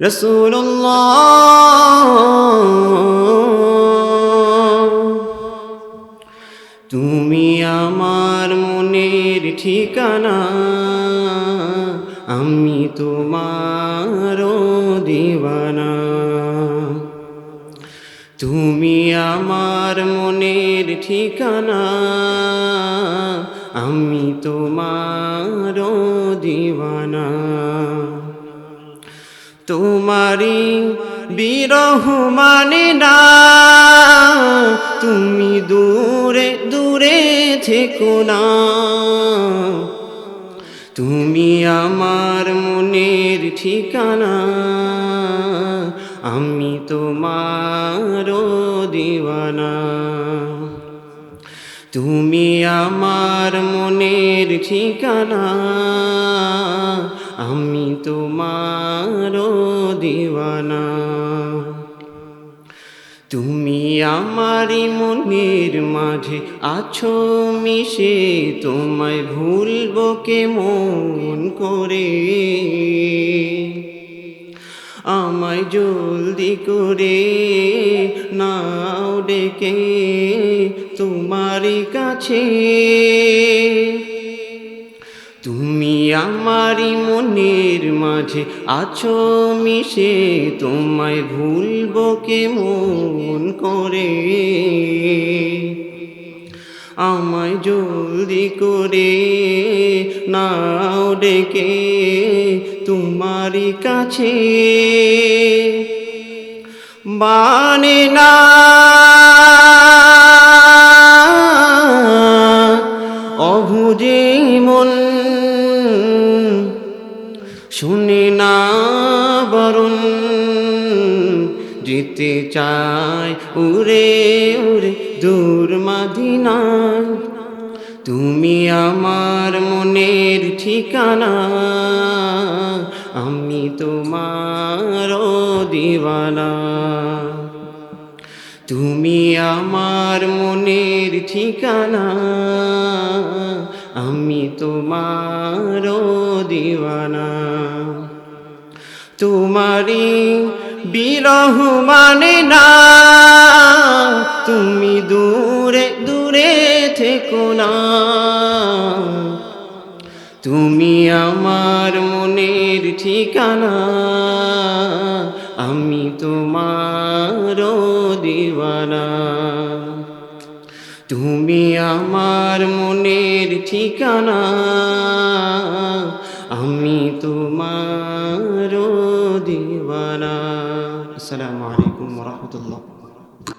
রসুল্লাহ তুমি আমার মনের ঠিকানা আমি তোমার দিবানা। তুমি আমার মনের ঠিকানা আমি তোমারি বিরহ মানে না। তুমি দূরে দূরে থেকো না। তুমি আমার মনের ঠিকানা। আমি তোমার দিওয়ানা। তুমি আমার মনের ঠিকানা। আমি তোমার দিওয়ানা। তুমি আমারই মনের মাঝে আছো, মিশে তোমায় ভুলব কে মন করে? আমায় জলদি করে নাও ডেকে তোমারই কাছে। তুমি আমারই মনের মাঝে আছো মিশে, তোমায় ভুলব মন করে? আমায় জলদি করে নাও ডেকে তোমারই কাছে। বানে না মন। শুনে না বরণ, যেতে চায় উরে উড়ে দূর মাদিনা। তুমি আমার মনের ঠিকানা, আমি তোমার দিওয়ানা। তুমি আমার মনের ঠিকানা আমি তোমার দিওয়ানা। তোমারি বিরহ মানে না। তুমি দূরে দূরে থেকো না। তুমি আমার মনের ঠিকানা। আমি তোমার দিওয়ানা। তুমি আমার মনের ঠিকানা আমি তোমার দিবানা। আসসালামু আলাইকুম রহমতুল্লাহ।